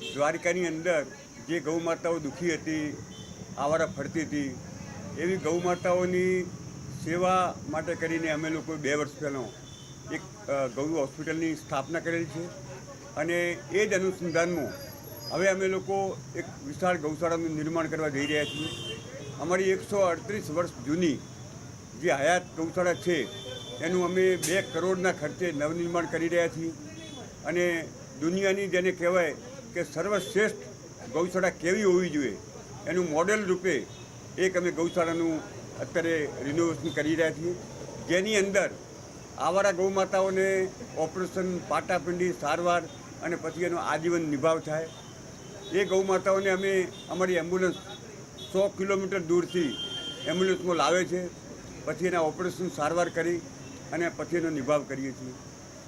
દ્વારિકાની અંદર જે ગૌ માતાઓ દુઃખી હતી, આવારા ફરતી હતી, એવી ગૌ માતાઓની સેવા માટે કરીને અમે લોકો બે વર્ષ પહેલાં એક ગૌ હોસ્પિટલની સ્થાપના કરેલી છે અને એ જ અનુસંધાનમાં હવે અમે લોકો એક વિશાળ ગૌશાળાનું નિર્માણ કરવા જઈ રહ્યા છીએ. અમારી એકસો અડત્રીસ વર્ષ જૂની જે હયાત ગૌશાળા છે, એનું અમે બે કરોડના ખર્ચે નવનિર્માણ કરી રહ્યા છીએ અને દુનિયાની જેને કહેવાય કે સર્વશ્રેષ્ઠ ગૌશાળા કેવી હોવી જોઈએ? એનું મોડેલ રૂપે એક અમે ગૌશાળાનું અત્યારે રિનોવેશન કરી રહ્યા છીએ. જેની અંદર આવારા ગૌ માતાઓને ઓપરેશન, પાટાપિંડી, સારવાર અને પછી એનો આજીવન નિભાવ થાય. એ ગૌ માતાઓને અમે અમારી એમ્બ્યુલન્સ સો કિલોમીટર દૂરથી એમ્બ્યુલન્સમાં લાવે છે. પછી એના ઓપરેશન સારવાર કરી અને પછી એનો નિભાવ કરીએ છીએ.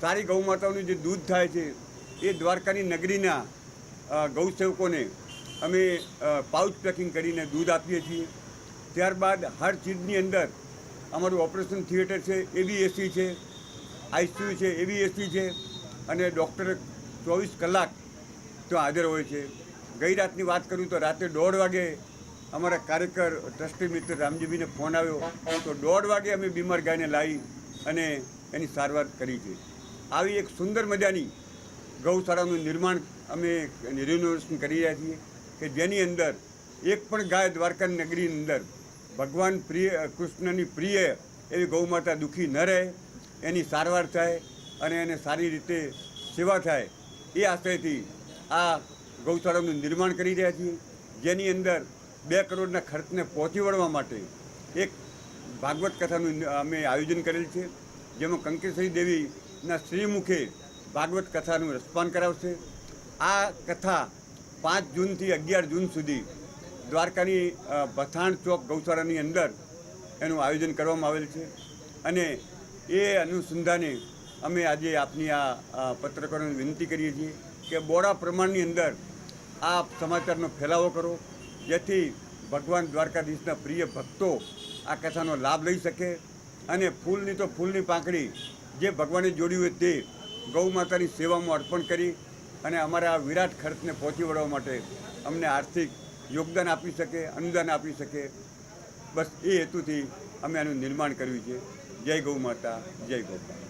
સારી ગૌ માતાઓનું જે દૂધ થાય છે, એ દ્વારકાની નગરીના ગૌસેવકોને અમે પાઉચ પેકિંગ કરીને દૂધ આપીએ છીએ. ત્યારબાદ હર ચીજની અંદર અમારું ઓપરેશન થિયેટર છે એ બી એસી છે આઈસીયુ છે એ બી એસી છે અને ડૉક્ટર ચોવીસ કલાક તો હાજર હોય છે. ગઈ રાતની વાત કરું તો રાતે દોઢ વાગે અમારા કાર્યકર ટ્રસ્ટી મિત્ર રામજીભીને ફોન આવ્યો. તો દોઢ વાગે અમે બીમાર ગાયને લાવી અને એની સારવાર કરી છે. આવી એક સુંદર મજાની ગૌશાળાનું નિર્માણ અમે રિનોવેશન કરી રહ્યા છીએ કે જેની અંદર એક પણ ગાય દ્વારકા નગરીની અંદર ભગવાન પ્રિય કૃષ્ણની પ્રિય એવી ગૌ માતા દુઃખી ન રહે, એની સારવાર થાય અને એને સારી રીતે સેવા થાય એ આશયથી આ ગૌશાળાનું નિર્માણ કરી રહ્યા છીએ. જેની અંદર બે કરોડના ખર્ચને પહોંચી વળવા માટે એક ભાગવત કથાનું અમે આયોજન કરેલ છે. જેમાં કંકેશ્વરી દેવીના શ્રીમુખે ભાગવત કથાનું રસપાન કરાવશે. આ કથા પાંચ જૂનથી અગિયાર જૂન સુધી દ્વારકાની ભથાણ ચોક ગૌશાળાની અંદર એનું આયોજન કરવામાં આવેલ છે. અને એ અનુસંધાને અમે આજે આપની આ પત્રકારોને વિનંતી કરીએ છીએ કે બોડા પ્રમાણની અંદર આ સમાચારનો ફેલાવો કરો, જેથી ભગવાન દ્વારકાધીશના પ્રિય ભક્તો આ કથાનો લાભ લઈ શકે અને ફૂલની તો ફૂલની પાંખડી જે ભગવાને જોડ્યું હોય તે ગૌ માતાની સેવામાં અર્પણ કરી અને અમારા આ વિરાટ ખર્ચને પહોંચી વળવા માટે અમને આર્થિક યોગદાન આપી શકે, અનુદાન આપી શકે. બસ એ હેતુથી અમે આનું નિર્માણ કર્યું છે. જય ગૌ માતા, જય ગોપાલ.